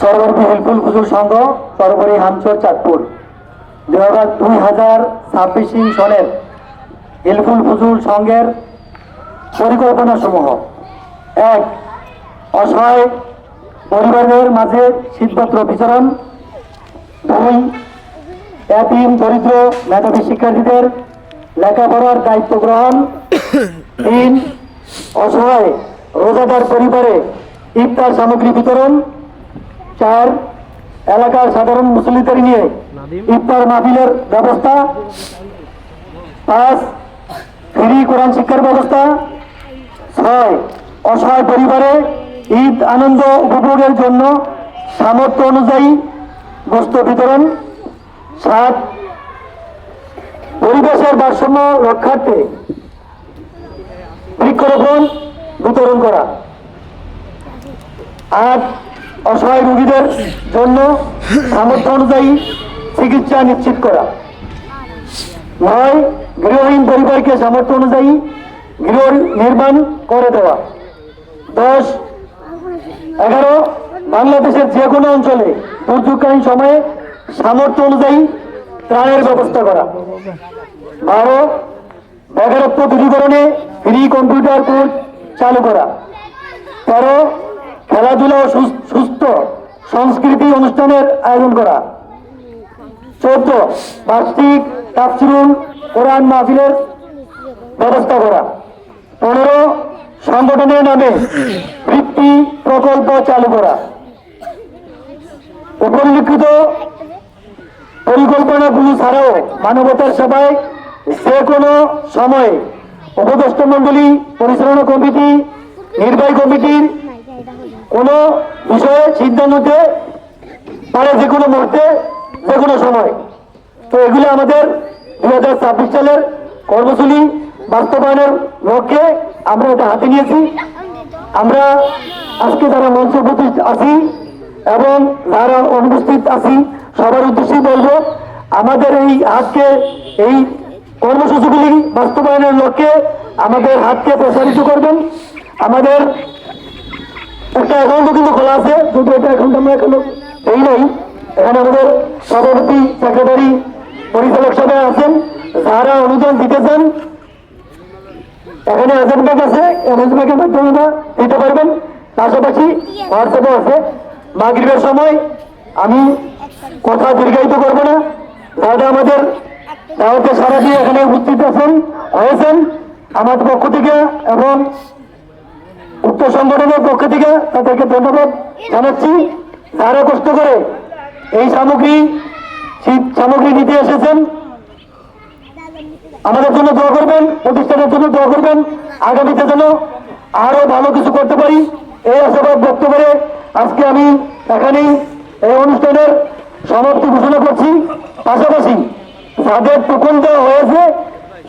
সর্বর্তী হেলফুল ফুজুল সংঘ সর্বরী হামচর চাঁদপুর। দুই হাজার দুই হাজার ছাব্বিশ সনের হেলফুল ফুজুল সংঘের পরিকল্পনা সমূহ। এক, অসহায় পরিবারের মাঝে শীতপত্র বিচরণ। দুই, এতিম দরিদ্র মেধাবী শিক্ষার্থীদের লেখাপড়ার দায়িত্ব গ্রহণ। তিন, অসহায় রোজাদার পরিবারে ইফতার সামগ্রী বিতরণ। চার এলাকার সাধারণ মুসলিদের নিয়ে ইফতার মাহফিলের ব্যবস্থা। পাঁচ ফ্রি কোরআন শিক্ষার ব্যবস্থা। ছয় অসহায় পরিবারে ঈদ আনন্দ উপভোগের জন্য সামর্থ্য অনুযায়ী বস্তু বিতরণ। সাত পরিবেশের ভারসাম্য রক্ষার্থে বৃক্ষরোপণ বিতরণ করা। আট অসহায় রোগীদের জন্য সামর্থ্য অনুযায়ী চিকিৎসা নিশ্চিত করা। নয়, গৃহহীন পরিবারকে সামর্থ্য অনুযায়ী গৃহ নির্মাণ করে দেওয়া। দশ, এগারো, বাংলাদেশের যে কোনো অঞ্চলে দুর্যোগকালীন সময়ে সামর্থ্য অনুযায়ী ত্রাণের ব্যবস্থা করা। বারো, বেকারত্ব দূরীকরণে ফ্রি কম্পিউটার কোর্স চালু করা। তেরো, খেলাধুলা ও সুস- সুস্থ সংস্কৃতি অনুষ্ঠানের আয়োজন করা। চোদ্দ বার্ষিক তাফসিরুল কোরআন মাহফিলের ব্যবস্থা করা। পনেরো সংগঠনের নামে বৃত্তি প্রকল্প চালু করা। উপরিলিখিত পরিকল্পনাগুলো ছাড়াও মানবতার সেবায় যে কোনো সময়ে উপদেষ্টা মন্ডলী পরিচালনা কমিটি, নির্বাহী কমিটির কোনো বিষয়ে সিদ্ধান্ত নিতে পারে যে কোনো মুহূর্তে, যে কোনো সময়। তো এগুলো আমাদের দু হাজার ছাব্বিশ সালের কর্মসূচি বাস্তবায়নের লক্ষ্যে আমরা এটা হাতে নিয়েছি। আমরা আজকে যারা মঞ্চ উপস্থিত আছি এবং যারা অনুপস্থিত আছি, সবার উদ্দেশ্যেই বলব, আমাদের এই হাতকে এই কর্মসূচিগুলি বাস্তবায়নের লক্ষ্যে আমাদের হাতকে প্রসারিত করবেন। আমাদের একটা অ্যাকাউন্টও কিন্তু খোলা আছে। যদি এটা অ্যাকাউন্ট আমরা এখনও এই নাই, এখানে আমাদের সভাপতি সেক্রেটারি পরিচালক সবাই আছেন। যারা অনুদান দিতেছেন এখানে এজেন্ট ব্যাংক আছে। এজেন্ট ব্যাংকের মাধ্যমে দিতে পারবেন। পাশাপাশি হোয়াটসঅ্যাপে আছে। মাগরিবের সময় আমি কথা দীর্ঘায়িত করব না। যারা আমাদের দাওয়াতে সারা দিয়ে এখানে উপস্থিত আছেন, হয়েছেন আমাদের পক্ষ থেকে এবং উক্ত সংগঠনের পক্ষ থেকে তাদেরকে ধন্যবাদ জানাচ্ছি। যারা কষ্ট করে এই সামগ্রী সামগ্রী নিতে এসেছেন। আমাদের জন্য দোয়া করবেন, প্রতিষ্ঠানের জন্য দোয়া করবেন। আগামীতে যেন আরও ভালো কিছু করতে পারি। এই আশাবাদ ব্যক্ত করে আজকে আমি এখানেই এই অনুষ্ঠানের সমাপ্তি ঘোষণা করছি। পাশাপাশি যাদের দেওয়া হয়েছে,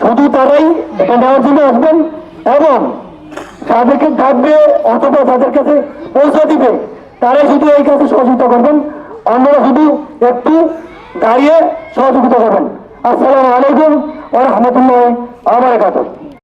শুধু তারাই নেওয়ার জন্য আসবেন এবং যাদেরকে থাকবে অথবা তাদের কাছে পৌঁছে দিবে। তারাই শুধু এই কাজে সহযোগিতা করবেন। অন্যরা শুধু একটু দাঁড়িয়ে সহযোগিতা করবেন। আসসালামু আলাইকুম ও রহমতুল্লাহ আমার বারাকাতুহু।